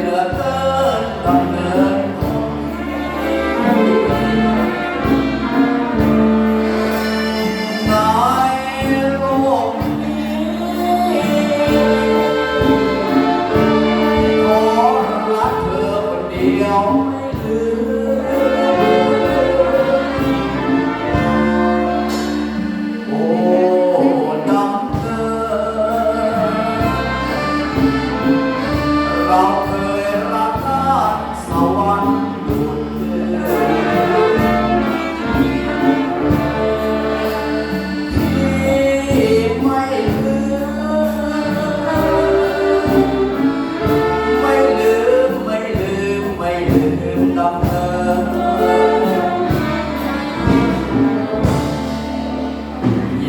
เหลือเกินต้องเดินขอรักเธอคนเดียว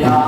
야.